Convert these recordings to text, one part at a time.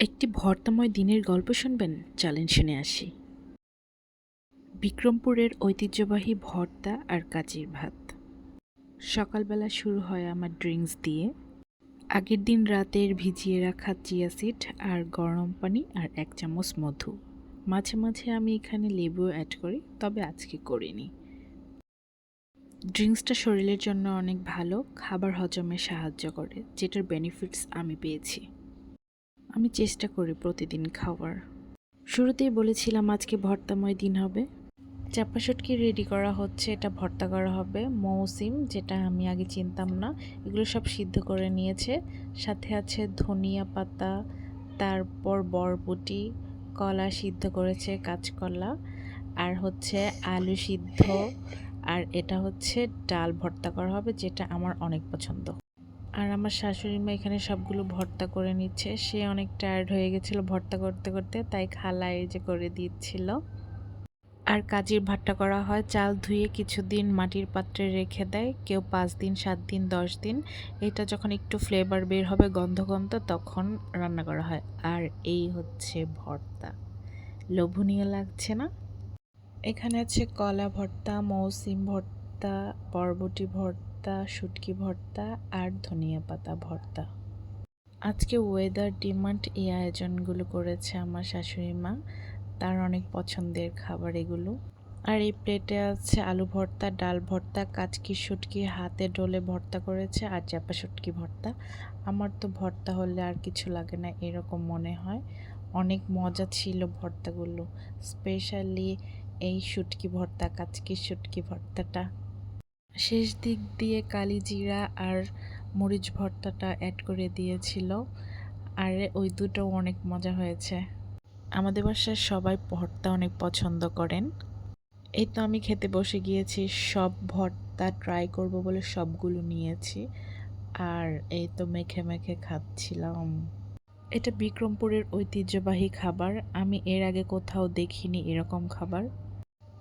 একটি ভর্তাময় দিনের গল্প শুনবেন চলেন শুনে আসি। বিক্রমপুরের ঐতিহ্যবাহী ভর্তা আর কাচির ভাত। সকালবেলা শুরু হয় আমার ড্রিঙ্কস দিয়ে। আগের দিন রাতের ভিজিয়ে রাখা চিয়া সিড আর গরম পানি আর এক চামচ মধু। মাঝে মাঝে আমি এখানে লেবু অ্যাড করি, তবে আজকে করিনি। ড্রিঙ্কসটা শরীরের জন্য অনেক ভালো, খাবার হজমে সাহায্য করে, যেটার বেনিফিটস আমি পেয়েছি। আমি চেষ্টা করি প্রতিদিন খাওয়ার। শুরুতেই বলেছিলাম, আজকে ভর্তাময় দিন হবে। চাপা রেডি করা হচ্ছে, এটা ভর্তা করা হবে। মৌসিম, যেটা আমি আগে চিনতাম না, এগুলো সব সিদ্ধ করে নিয়েছে। সাথে আছে ধনিয়া পাতা, তারপর বরবটি, কলা সিদ্ধ করেছে কাঁচকলা, আর হচ্ছে আলু সিদ্ধ, আর এটা হচ্ছে ডাল ভর্তা করা হবে, যেটা আমার অনেক পছন্দ। আর আমার শাশুড়ি মা এখানে সবগুলো ভর্তা করে নিচ্ছে। সে অনেক টায়ার্ড হয়ে গেছিল ভর্তা করতে করতে, তাই খালা এই যে করে দিচ্ছিল। আর কাজির ভাতটা করা হয়, চাল ধুয়ে কিছুদিন মাটির পাত্রে রেখে দেয়। কেউ পাঁচ দিন, সাত দিন, দশ দিন। এটা যখন একটু ফ্লেভার বের হবে, গন্ধ গন্ধ তখন রান্না করা হয়। আর এই হচ্ছে ভর্তা। লোভনীয় লাগছে না? এখানে আছে কলা ভর্তা, মৌসিম ভর্তা, বরবটি ভর্তা শুটকি ভর্তা আর ধনিয়া পাতা ভর্তা। আজকে ওয়েদার ডিমান্ড এই আয়োজনগুলো করেছে আমার শাশুড়ি মা। তার অনেক পছন্দের খাবার এগুলো। আর এই প্লেটে আছে আলু ভর্তা, ডাল ভর্তা, কাচকি শুটকি, হাতে ডলে ভর্তা করেছে আর চাপা শুটকি ভর্তা। আমার তো ভর্তা হলে আর কিছু লাগে না, এরকম মনে হয়। অনেক মজা ছিল ভর্তাগুলো স্পেশালি এই শুটকি ভর্তা, কাচকি শুটকি ভর্তাটা। শেষ দিক দিয়ে কালি জিরা আর মরিচ ভর্তাটা অ্যাড করে দিয়েছিল। আর ওই দুটো অনেক মজা হয়েছে। আমাদের বাসায় সবাই ভর্তা অনেক পছন্দ করেন। এই তো আমি খেতে বসে গিয়েছি, সব ভর্তা ট্রাই করব বলে সবগুলো নিয়েছি। আর এই তো মেখে মেখে খাচ্ছিলাম। এটা বিক্রমপুরের ঐতিহ্যবাহী খাবার। আমি এর আগে কোথাও দেখিনি এরকম খাবার।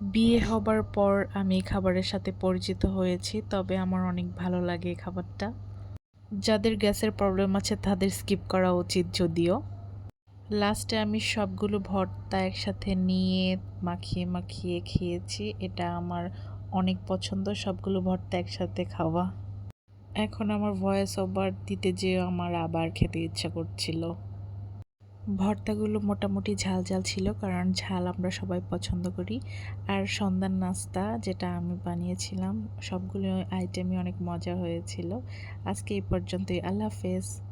বিয়ে হবার পর আমি খাবারের সাথে পরিচিত হয়েছি, তবে আমার অনেক ভালো লাগে খাবারটা। যাদের গ্যাসের প্রবলেম আছে তাদের স্কিপ করা উচিত যদিও। লাস্টে আমি সবগুলো ভর্তা একসাথে নিয়ে মাখিয়ে মাখিয়ে খেয়েছি, এটা আমার অনেক পছন্দ, সবগুলো ভর্তা একসাথে খাওয়া। এখন আমার ভয়েস ওভার দিতে যেয়ে আমার আবার খেতে ইচ্ছা করছিল। ভর্তাগুলো মোটামুটি ঝাল ঝাল ছিল, কারণ ঝাল আমরা সবাই পছন্দ করি। আর সন্ধ্যার নাস্তা যেটা আমি বানিয়েছিলাম, সবগুলো আইটেমই অনেক মজা হয়েছিল। আজকে এই পর্যন্তই, আল্লাহ হাফেজ।